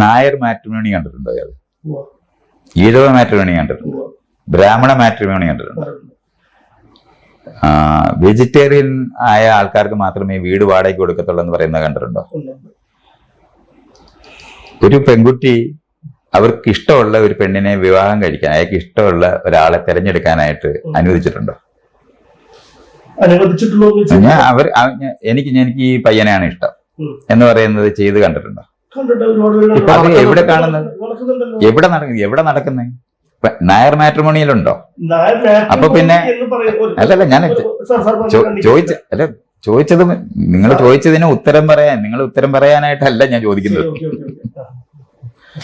Nair matrimony കണ്ടിട്ടുണ്ടോ അയാൾ. Ezhava matrimony കണ്ടിട്ടുണ്ട്. ബ്രാഹ്മണ മാട്രിമോണി കണ്ടിട്ടുണ്ട്. വെജിറ്റേറിയൻ ആയ ആൾക്കാർക്ക് മാത്രമേ വീട് വാടകയ്ക്ക് കൊടുക്കത്തുള്ളൂ എന്ന് പറയുന്നത് കണ്ടിട്ടുണ്ടോ. ഒരു പെൺകുട്ടി അവർക്ക് ഇഷ്ടമുള്ള ഒരു പെണ്ണിനെ വിവാഹം കഴിക്കാൻ അയാൾക്ക് ഇഷ്ടമുള്ള ഒരാളെ തിരഞ്ഞെടുക്കാനായിട്ട് അനുവദിച്ചിട്ടുണ്ടോ? അനുവദിച്ചിട്ടുള്ള ഞാൻ അവർ എനിക്ക് എനിക്ക് ഈ പയ്യനെയാണ് ഇഷ്ടം എന്ന് പറയുന്നത് ചെയ്ത് കണ്ടിട്ടുണ്ടോ? അത് എവിടെ കാണുന്നത്? എവിടെ നടക്കും എവിടെ നടക്കുന്നത് നായർ മാട്രിമോണിയിലുണ്ടോ അപ്പൊ പിന്നെ- അല്ലല്ല ഞാൻ. ചോദിച്ച അല്ല ചോദിച്ചത് നിങ്ങൾ ചോദിച്ചതിന് ഉത്തരം പറയാൻ നിങ്ങൾ ഉത്തരം പറയാനായിട്ടല്ല ഞാൻ ചോദിക്കുന്നത്.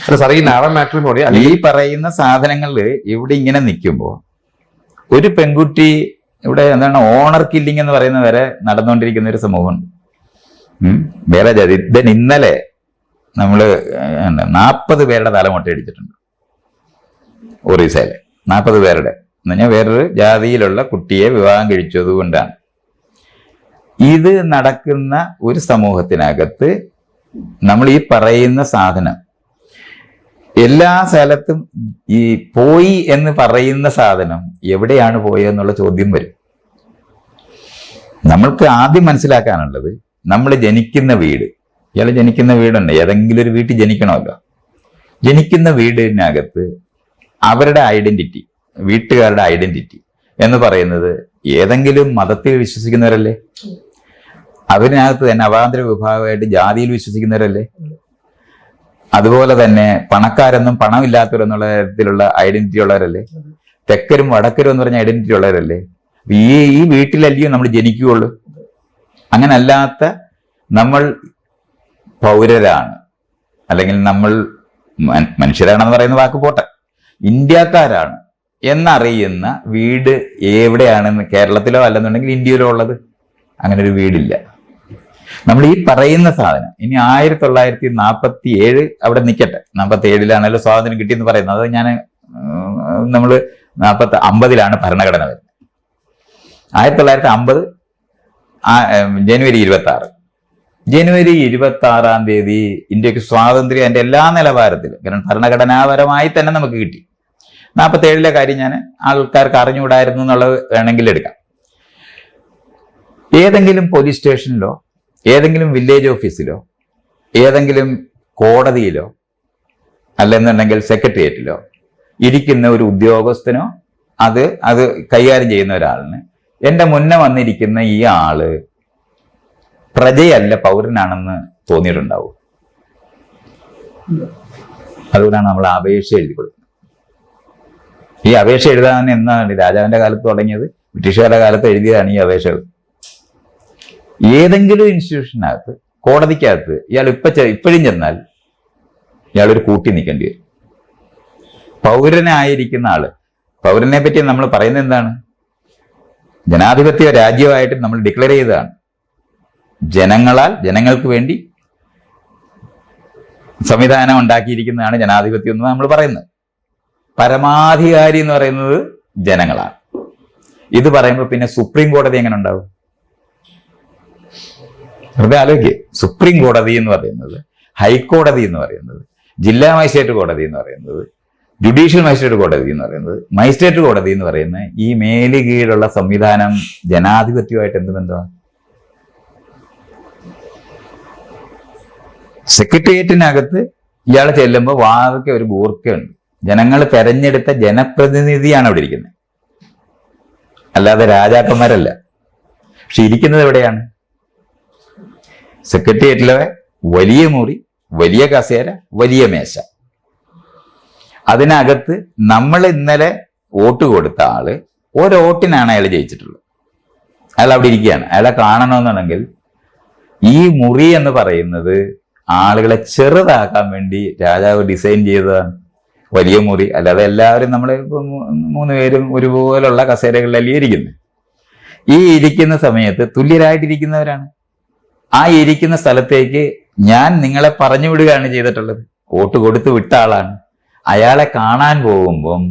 അല്ല സാർ ഈ നാടൻ മാട്രിമോണി ഈ പറയുന്ന സാധനങ്ങളിൽ ഇവിടെ ഇങ്ങനെ നിൽക്കുമ്പോൾ ഒരു പെൺകുട്ടി ഇവിടെ എന്താണ് ഓണർ കില്ലിംഗ് എന്ന് പറയുന്ന വരെ നടന്നുകൊണ്ടിരിക്കുന്ന ഒരു സമൂഹം ഉം. വേറെ ജാതി ഇന്നലെ നമ്മൾ നാൽപ്പത് പേരുടെ തലമുട്ട അടിച്ചിട്ടുണ്ട് ഒറീസയിലെ. നാൽപ്പത് പേരുടെ. എന്ന് പറഞ്ഞാൽ വേറൊരു ജാതിയിലുള്ള കുട്ടിയെ വിവാഹം കഴിച്ചതുകൊണ്ടാണ് ഇത് നടക്കുന്ന ഒരു സമൂഹത്തിനകത്ത് നമ്മൾ ഈ പറയുന്ന സാധനം എല്ലാ സ്ഥലത്തും ഈ പോയി എന്ന് പറയുന്ന സാധനം എവിടെയാണ് പോയതെന്നുള്ള ചോദ്യം വരും. നമ്മൾക്ക് ആദ്യം മനസ്സിലാക്കാനുള്ളത് നമ്മൾ ജനിക്കുന്ന വീട് ഇയാൾ ജനിക്കുന്ന വീടുണ്ട്. ഏതെങ്കിലും ഒരു വീട്ടിൽ ജനിക്കണമല്ലോ. ജനിക്കുന്ന വീടിനകത്ത് അവരുടെ ഐഡന്റിറ്റി വീട്ടുകാരുടെ ഐഡന്റിറ്റി എന്ന് പറയുന്നത് ഏതെങ്കിലും മതത്തിൽ വിശ്വസിക്കുന്നവരല്ലേ? അവരിനകത്ത് തന്നെ അവാന്തര വിഭാഗമായിട്ട് ജാതിയിൽ വിശ്വസിക്കുന്നവരല്ലേ? അതുപോലെ തന്നെ പണക്കാരെന്നും പണമില്ലാത്തവരെന്നുള്ള തരത്തിലുള്ള ഐഡന്റിറ്റി ഉള്ളവരല്ലേ? തെക്കരും വടക്കരും എന്ന് പറഞ്ഞ ഐഡന്റിറ്റി ഉള്ളവരല്ലേ? ഈ ഈ വീട്ടിലല്ലയോ നമ്മൾ ജനിക്കുകയുള്ളൂ. അങ്ങനല്ലാത്ത നമ്മൾ പൗരരാണ്. അല്ലെങ്കിൽ നമ്മൾ മനുഷ്യരാണെന്ന് പറയുന്ന വാക്ക് പോട്ടെ. ഇന്ത്യക്കാരാണ് എന്നറിയുന്ന വീട് എവിടെയാണെന്ന് കേരളത്തിലോ അല്ലെന്നുണ്ടെങ്കിൽ ഇന്ത്യയിലോ ഉള്ളത്? അങ്ങനെ ഒരു വീടില്ല. നമ്മൾ ഈ പറയുന്ന സാധനം ഇനി ആയിരത്തി തൊള്ളായിരത്തി നാൽപ്പത്തി ഏഴ് അവിടെ നിൽക്കട്ടെ നാൽപ്പത്തി ഏഴിലാണല്ലോ സ്വാതന്ത്ര്യം കിട്ടിയെന്ന് പറയുന്നത്. അത് ഞാൻ നമ്മൾ നാൽപ്പത്തി അമ്പതിലാണ് ഭരണഘടന വരുന്നത്. ആയിരത്തി തൊള്ളായിരത്തി അമ്പത് ജനുവരി ഇരുപത്തി ആറ് ജനുവരി ഇരുപത്തി ആറാം തീയതി ഇന്ത്യയ്ക്ക് സ്വാതന്ത്ര്യം അതിന്റെ എല്ലാ നിലവാരത്തിലും. കാരണം ഭരണഘടനാപരമായി തന്നെ നമുക്ക് കിട്ടി. നാൽപ്പത്തി ഏഴിലെ കാര്യം ഞാൻ ആൾക്കാർക്ക് അറിഞ്ഞുകൂടായിരുന്നു എന്നുള്ളത് വേണമെങ്കിൽ എടുക്കാം. ഏതെങ്കിലും പോലീസ് സ്റ്റേഷനിലോ ഏതെങ്കിലും വില്ലേജ് ഓഫീസിലോ ഏതെങ്കിലും കോടതിയിലോ അല്ലെന്നുണ്ടെങ്കിൽ സെക്രട്ടേറിയറ്റിലോ ഇരിക്കുന്ന ഒരു ഉദ്യോഗസ്ഥനോ അത് അത് കൈകാര്യം ചെയ്യുന്ന ഒരാളിന് എന്റെ മുന്നേ വന്നിരിക്കുന്ന ഈ ആൾ പ്രജയല്ല പൗരനാണെന്ന് തോന്നിയിട്ടുണ്ടാവും. അതുകൊണ്ടാണ് നമ്മൾ അപേക്ഷ എഴുതി കൊടുക്കുന്നത്. ഈ അപേക്ഷ എഴുതാൻ എന്നാണ് രാജാവിന്റെ കാലത്ത് തുടങ്ങിയത്? ബ്രിട്ടീഷുകാരുടെ കാലത്ത് എഴുതിയതാണ് ഈ അപേക്ഷകൾ ഏതെങ്കിലും ഇൻസ്റ്റിറ്റ്യൂഷനകത്ത് കോടതിക്കകത്ത് ഇയാൾ ഇപ്പൊ ഇപ്പോഴും ചെന്നാൽ ഇയാൾ ഒരു കൂട്ടി നിൽക്കേണ്ടി വരും. പൗരനായിരിക്കുന്ന ആൾ പൗരനെ പറ്റി നമ്മൾ പറയുന്നത് എന്താണ്? ജനാധിപത്യ രാജ്യമായിട്ട് നമ്മൾ ഡിക്ലെയർ ചെയ്തതാണ്. ജനങ്ങളാൽ ജനങ്ങൾക്ക് വേണ്ടി സംവിധാനം ഉണ്ടാക്കിയിരിക്കുന്നതാണ് ജനാധിപത്യം എന്ന് നമ്മൾ പറയുന്നത്. പരമാധികാരി എന്ന് പറയുന്നത് ജനങ്ങളാണ്. ഇത് പറയുമ്പോൾ പിന്നെ സുപ്രീം കോടതി എങ്ങനെ ഉണ്ടാവും? വെറുതെ ആലോചിക്കുക സുപ്രീം കോടതി എന്ന് പറയുന്നത് ഹൈക്കോടതി എന്ന് പറയുന്നത് ജില്ലാ മജിസ്ട്രേറ്റ് കോടതി എന്ന് പറയുന്നത് ജുഡീഷ്യൽ മജിസ്ട്രേറ്റ് കോടതി എന്ന് പറയുന്നത് മജിസ്ട്രേറ്റ് കോടതി എന്ന് പറയുന്നത് ഈ മേലുകീഴുള്ള സംവിധാനം ജനാധിപത്യമായിട്ട് എന്ത് ബന്ധമാണ്? സെക്രട്ടേറിയറ്റിനകത്ത് ഇയാൾ ചെല്ലുമ്പോൾ വാതൊക്കെ ഒരു ബൂർക്കയുണ്ട് ജനങ്ങൾ തെരഞ്ഞെടുത്ത ജനപ്രതിനിധിയാണ് അവിടെ ഇരിക്കുന്നത്. അല്ലാതെ രാജാക്കന്മാരല്ല. പക്ഷെ ഇരിക്കുന്നത് എവിടെയാണ്? സെക്രട്ടേറിയറ്റിലെ വലിയ മുറി വലിയ കസേര വലിയ മേശ. അതിനകത്ത് നമ്മൾ ഇന്നലെ വോട്ട് കൊടുത്ത ആൾ ഒരു വോട്ടിനാണ് അയാൾ ജയിച്ചിട്ടുള്ളത്. അയാൾ അവിടെ ഇരിക്കുകയാണ്. അയാളെ കാണണമെന്നുണ്ടെങ്കിൽ ഈ മുറി എന്ന് പറയുന്നത് ആളുകളെ ചെറുതാക്കാൻ വേണ്ടി രാജാവ് ഡിസൈൻ ചെയ്തതാണ് വലിയ മുറി അല്ലാതെ എല്ലാവരും നമ്മൾ മൂന്ന് പേരും ഒരുപോലുള്ള കസേരകളിലല്ലേ ഇരിക്കുന്നത് ഈ ഇരിക്കുന്ന സമയത്ത് തുല്യരായിട്ടിരിക്കുന്നവരാണ്. ആ ഇരിക്കുന്ന സ്ഥലത്തേക്ക് ഞാൻ നിങ്ങളെ പറഞ്ഞു വിടുകയാണ് ചെയ്തിട്ടുള്ളത്. വോട്ട് കൊടുത്ത് വിട്ട ആളാണ്. അയാളെ കാണാൻ പോകുമ്പം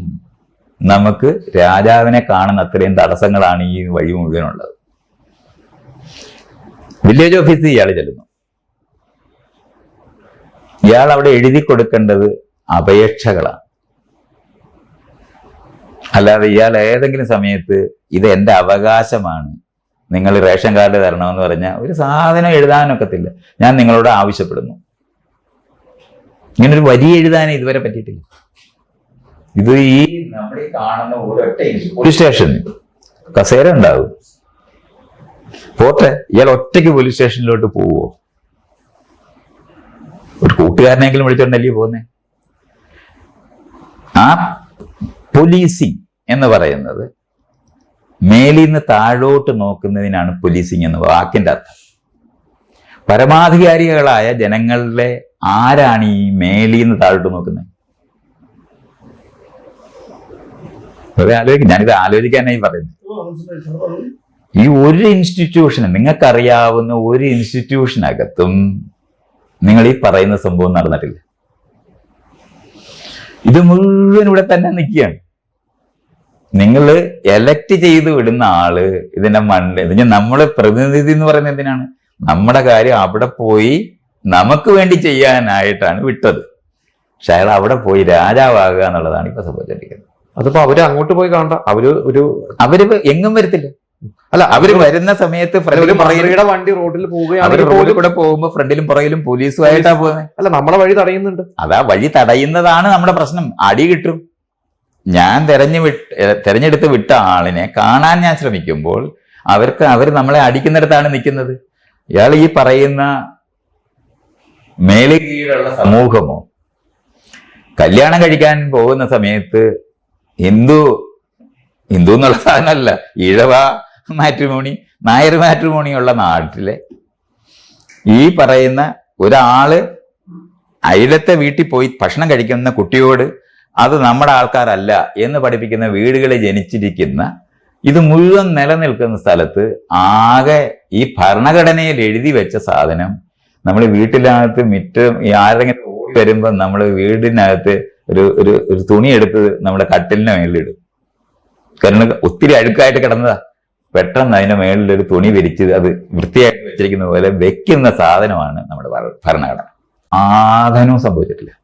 നമുക്ക് രാജാവിനെ കാണുന്ന അത്രയും തടസ്സങ്ങളാണ് ഈ വഴി മുഴുവനുള്ളത്. വില്ലേജ് ഓഫീസിൽ ഇയാൾ ചെല്ലുന്നു. ഇയാൾ അവിടെ എഴുതി കൊടുക്കേണ്ടത് അപേക്ഷകളാണ്. അല്ലാതെ ഇയാൾ ഏതെങ്കിലും സമയത്ത് ഇത് എന്റെ അവകാശമാണ് നിങ്ങൾ റേഷൻ കാർഡ് തരണമെന്ന് പറഞ്ഞാൽ ഒരു സാധനം എഴുതാനൊക്കത്തില്ല. ഞാൻ നിങ്ങളോട് ആവശ്യപ്പെടുന്നു. ഇങ്ങനൊരു വരി എഴുതാനേ ഇതുവരെ പറ്റിയിട്ടില്ല. ഇത് ഈ നമ്മൾ കാണുന്ന ഒരൊറ്റ പോലീസ് സ്റ്റേഷൻ കസേര ഉണ്ടാവും. പോട്ടെ ഇയാൾ ഒറ്റയ്ക്ക് പോലീസ് സ്റ്റേഷനിലോട്ട് പോവോ? ഒരു കൂട്ടുകാരനെങ്കിലും വിളിച്ചോണ്ടല്ലേ പോകുന്നേ ആ പോലീസിങ് എന്ന് പറയുന്നത് മേലിൽ നിന്ന് താഴോട്ട് നോക്കുന്നതിനാണ് പോലീസിങ് എന്ന് വാക്കിന്റെ അർത്ഥം. പരമാധികാരികളായ ജനങ്ങളിലെ ആരാണ് ഈ മേലിൽ നിന്ന് താഴോട്ട് നോക്കുന്നത് വെറുതെ ആലോചിക്കും ഞാനിത് ആലോചിക്കാനായി പറയുന്നത്. ഈ ഒരു ഇൻസ്റ്റിറ്റ്യൂഷന് നിങ്ങൾക്കറിയാവുന്ന ഒരു ഇൻസ്റ്റിറ്റ്യൂഷനകത്തും നിങ്ങൾ ഈ പറയുന്ന സംഭവം നടന്നിട്ടില്ല. ഇത് മുഴുവൻ ഇവിടെ തന്നെ നിൽക്കുകയാണ്. നിങ്ങൾ എലക്ട് ചെയ്ത് വിടുന്ന ആൾ ഇതിന്റെ മണ്ണ് ഇതിന് നമ്മളെ പ്രതിനിധി എന്ന് പറയുന്നത് എന്തിനാണ്? നമ്മുടെ കാര്യം അവിടെ പോയി നമുക്ക് വേണ്ടി ചെയ്യാനായിട്ടാണ് വിട്ടത്. പക്ഷെ അയാൾ അവിടെ പോയി രാജാവാകുക എന്നുള്ളതാണ് ഇപ്പൊ സംഭവിച്ചിരിക്കുന്നത് അതിപ്പോ അവർ അങ്ങോട്ട് പോയി കാണണ്ട. അവർ ഒരു അവർ എങ്ങും വരത്തില്ല. അല്ല അവർ വരുന്ന സമയത്ത് ഫ്രണ്ടിലും വണ്ടി റോഡിൽ പോവുകയാണ് റോഡിൽ കൂടെ പോകുമ്പോ ഫ്രണ്ടിലും പുറകിലും പോലീസുമായിട്ടാ പോകുന്നത് അല്ല നമ്മളെ വഴി തടയുന്നുണ്ട്. അതാ വഴി തടയുന്നതാണ് നമ്മുടെ പ്രശ്നം. അടി കിട്ടും. ഞാൻ തെരഞ്ഞു വിട്ട് തെരഞ്ഞെടുത്ത് വിട്ട ആളിനെ കാണാൻ ഞാൻ ശ്രമിക്കുമ്പോൾ അവർക്ക് അവർ നമ്മളെ അടിക്കുന്നിടത്താണ് നിൽക്കുന്നത്. ഇയാൾ ഈ പറയുന്ന മേലെ സമൂഹമോ കല്യാണം കഴിക്കാൻ പോകുന്ന സമയത്ത് ഹിന്ദു ഹിന്ദു എന്നുള്ള സാധനമല്ല ഈഴവ മാട്രിമോണി നായർ മാട്രിമോണി ഉള്ള നാട്ടിലെ ഈ പറയുന്ന ഒരാൾ അയലത്തെ വീട്ടിൽ പോയി ഭക്ഷണം കഴിക്കുന്ന കുട്ടിയോട് അത് നമ്മുടെ ആൾക്കാരല്ല എന്ന് പഠിപ്പിക്കുന്ന വീടുകളിൽ ജനിച്ചിരിക്കുന്ന ഇത് മുഴുവൻ നിലനിൽക്കുന്ന സ്ഥലത്ത് ആകെ ഈ ഭരണഘടനയിൽ എഴുതി വെച്ച സാധനം നമ്മൾ വീട്ടിനകത്ത് മിറ്റം ഈ ആരെങ്കിലും ഓടി വരുമ്പോൾ നമ്മൾ വീടിനകത്ത് ഒരു ഒരു ഒരു തുണി എടുത്ത് നമ്മുടെ കട്ടിലിന് മേലിടും കാരണം ഒത്തിരി അഴുക്കായിട്ട് കിടന്നതാ. പെട്ടെന്ന് അതിന്റെ മേളിലൊരു തുണി വിരിച്ച് അത് വൃത്തിയായിട്ട് വെച്ചിരിക്കുന്ന പോലെ വെക്കുന്ന സാധനമാണ് നമ്മുടെ ഭര- ഭരണഘടന. ആധനവും സംഭവിച്ചിട്ടില്ല.